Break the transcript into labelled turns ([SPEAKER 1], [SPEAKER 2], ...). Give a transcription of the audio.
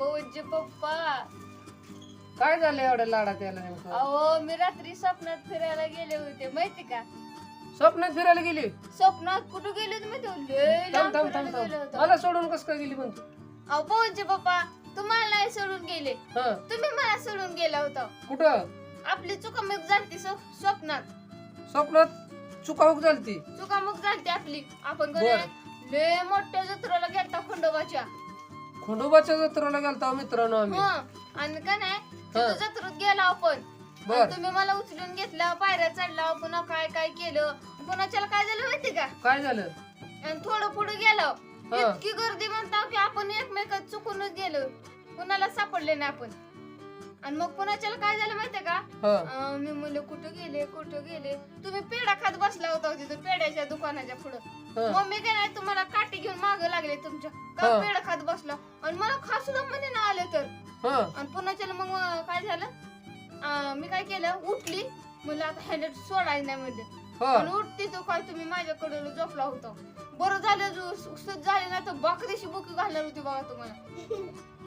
[SPEAKER 1] पवनचे पप्पा.
[SPEAKER 2] काय झालं एवढ्या लाडात यायला नेमकं?
[SPEAKER 1] अहो मी रात्री स्वप्नात फिरायला गेले होते माहिती का?
[SPEAKER 2] स्वप्नात फिरायला गेली?
[SPEAKER 1] स्वप्नात कुठं गेले होते माहिती का? लय
[SPEAKER 2] थांब
[SPEAKER 1] लांब
[SPEAKER 2] थांब
[SPEAKER 1] फिरायला
[SPEAKER 2] थांब
[SPEAKER 1] गेले
[SPEAKER 2] थांब.
[SPEAKER 1] होते.
[SPEAKER 2] मला सोडून कस काय गेली म्हणतो
[SPEAKER 1] अहो पवनचे पप्पा तुम्हाला नाही सोडून गेले.
[SPEAKER 2] हा.
[SPEAKER 1] तुम्ही मला सोडून गेला होता.
[SPEAKER 2] कुठं?
[SPEAKER 1] आपली चुकामुक झालती स्व- स्वप्नात.
[SPEAKER 2] स्वप्नात चुकाहुक झालती?
[SPEAKER 1] चुकामुक झालती आपली. आपण
[SPEAKER 2] बर.
[SPEAKER 1] लय मोठ्या जत्रेला गेलता खंडोबाच्या.
[SPEAKER 2] खंडोबाच्या जत्रेला गेलता मित्रांनो आम्ही.
[SPEAKER 1] हं. आणि का नाही तिथं
[SPEAKER 2] हा.
[SPEAKER 1] जत्रेत गेला आपण.
[SPEAKER 2] बर.
[SPEAKER 1] आणि तुम्ही मला उचलून घेतला पायऱ्या चढला पुन्हा काय काय केलं त्याला काय झालं माहिती का?
[SPEAKER 2] काय झालं?
[SPEAKER 1] आणि थोडं पुढे गेलो.
[SPEAKER 2] हा.
[SPEAKER 1] इतकी गर्दी म्हणता की आपण एकमेकात चुकूनच गेलो. कुणाला सापडले नाही आपण. आणि मग पुन्हा काय झालं माहितीये का?
[SPEAKER 2] हा.
[SPEAKER 1] अं, मी म्हणलं कुठं गेले कुठं गेले? तुम्ही पेढा खात बसला होता तिथं पेढ्याच्या दुकानाच्या पुढं.
[SPEAKER 2] हा.
[SPEAKER 1] मम्मी काय नाही तुम्हाला काठी घेऊन माग लागले तुमच्या? का
[SPEAKER 2] हा.
[SPEAKER 1] पेढा खात मला खा सुद्धा म्हणे ना आले तर.
[SPEAKER 2] हा.
[SPEAKER 1] आणि पुन्हा मग अं, काय झालं? अं, मी काय केलं? उठली. म्हणलं आता हँडेल सोडायचं नाही म्हणजे
[SPEAKER 2] हा.
[SPEAKER 1] आणि उठते तो काय तुम्ही माझ्याकडे झोपला होता. बरं झालं जो झाले ना तर बाकरीशी बुकी घालणार होती बघा तुम्हाला.